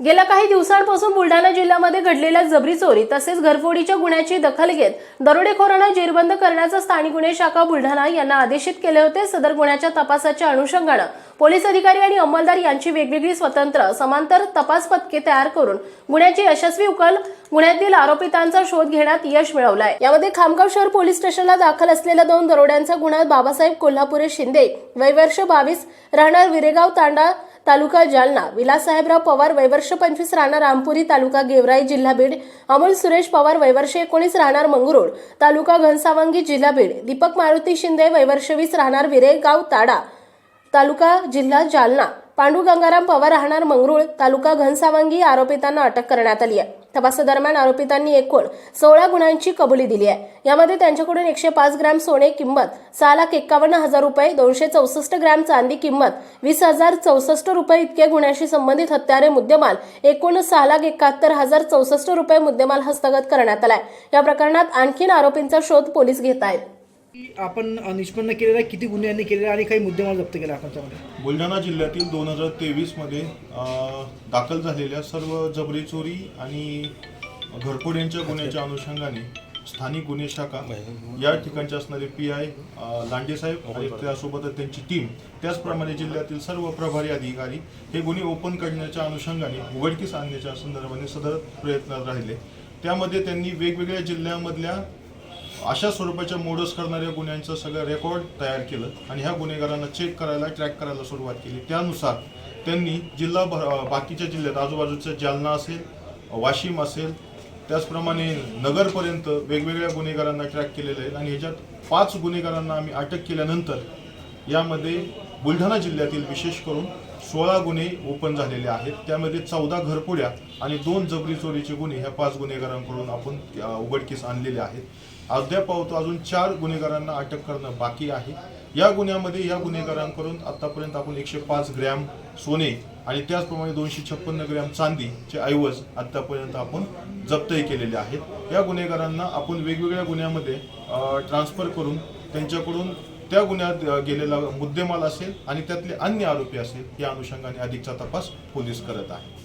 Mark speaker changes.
Speaker 1: गेल्या काही दिवसांपासून बुलढाणा जिल्ह्यामध्ये घडलेल्या जबरी चोरी तसेच घरफोडीच्या गुन्ह्याची दखल घेत दरोडेखोरांना जेरबंद करण्याचा स्थानिक गुन्हे शाखा बुलढाणा यांना आदेशित केले होते. सदर गुन्ह्याच्या तपासाच्या अनुषंगानं पोलीस अधिकारी आणि अंमलदार यांची वेगवेगळी स्वतंत्र समांतर तपास पथके तयार करून गुन्ह्याची यशस्वी उकल गुन्ह्यातील आरोपितांचा शोध घेण्यात यश मिळवलंय. यामध्ये खामगाव शहर पोलीस स्टेशनला दाखल असलेल्या दोन दरोड्यांचा गुन्हा बाबासाहेब कोल्हापुरे शिंदे वयवर्ष बावीस राहणार विरेगाव तांडा तालुका जालना विलासाहेबराव पवार वैवर्ष पंचवीस राहणार रामपुरी तालुका गेवराई जिल्हा बीड अमोल सुरेश पवार वैवर्ष एकोणीस राहणार मंगरुळ तालुका घनसावंगी जिल्हा बीड दीपक मारुती शिंदे वैवर्ष वीस राहणार विरेगाव ताडा तालुका जिल्हा जालना पांडू गंगाराम पवार राहणार मंगरुळ तालुका घनसावंगी आरोपितांना अटक करण्यात आली आहे. तपासादरम्यान आरोपितांनी एकूण सोळा गुन्ह्यांची कबुली दिली आहे. यामध्ये त्यांच्याकडून एकशे पाच ग्रॅम सोने किंमत सहा लाख एक्कावन्न हजार रुपये दोनशे चौसष्ट ग्रॅम चांदी किंमत वीस हजार चौसष्ट रुपये इतके गुन्ह्याशी संबंधित हत्यारे मुद्देमाल एकूण सहा लाख एकाहत्तर हजार चौसष्ट रुपये मुद्देमाल हस्तगत करण्यात आलाय. या प्रकरणात आणखीन आरोपींचा शोध पोलीस घेत आहेत.
Speaker 2: आपण निष्पन्न केलेला किती गुन्ह्यांनी केलेला आणि काही मुद्देमाल जप्त केला आपण त्यामध्ये?
Speaker 3: बुलढाणा जिल्ह्यातील दोन हजार तेवीसमध्ये दाखल झालेल्या सर्व जबरी चोरी आणि घरफोड्यांच्या गुन्ह्याच्या अनुषंगाने स्थानिक गुन्हे शाखा या ठिकाणचे असणारे पी आय लांडेसाहेब आणि त्यासोबतच त्यांची टीम त्याचप्रमाणे जिल्ह्यातील सर्व प्रभारी अधिकारी हे गुन्हे ओपन करण्याच्या अनुषंगाने उघडकीस आणण्याच्या संदर्भाने सदर प्रयत्नात राहिले. त्यामध्ये त्यांनी वेगवेगळ्या जिल्ह्यामधल्या अशा स्वरूपाच्या मोडस करणाऱ्या गुन्ह्यांचं सगळं रेकॉर्ड तयार केलं आणि ह्या गुन्हेगारांना चेक करायला ट्रॅक करायला सुरुवात केली. त्यानुसार त्यांनी जिल्हा बाकीच्या जिल्ह्यात आजूबाजूच्या जालना असेल वाशिम असेल त्याचप्रमाणे नगरपर्यंत वेगवेगळ्या गुन्हेगारांना ट्रॅक केलेलं आहे आणि ह्याच्यात पाच गुन्हेगारांना आम्ही अटक केल्यानंतर यामध्ये बुलढाणा जिल्ह्यातील विशेष करून सोळा गुन्हे ओपन झालेले आहेत. त्यामध्ये चौदा घरपुड्या आणि दोन जबरी चोरीचे गुन्हे ह्या पाच गुन्हेगारांकडून आपण उघडकीस आणलेले आहेत. अद्याप अजून चार गुन्हेगारांना अटक करणं बाकी आहे. या गुन्ह्यामध्ये या गुन्हेगारांकडून आतापर्यंत आपण एकशे पाच ग्रॅम सोने आणि त्याचप्रमाणे दोनशे छप्पन्न ग्रॅम चांदीचे ऐवज आतापर्यंत आपण जप्तही केलेले आहेत. या गुन्हेगारांना आपण वेगवेगळ्या गुन्ह्यामध्ये ट्रान्सफर करून त्यांच्याकडून त्या गुन्ह्यात गेलेला मुद्देमाल असेल आणि त्यातले अन्य आरोपी असेल या अनुषंगाने अधिकचा तपास पोलीस करत आहे.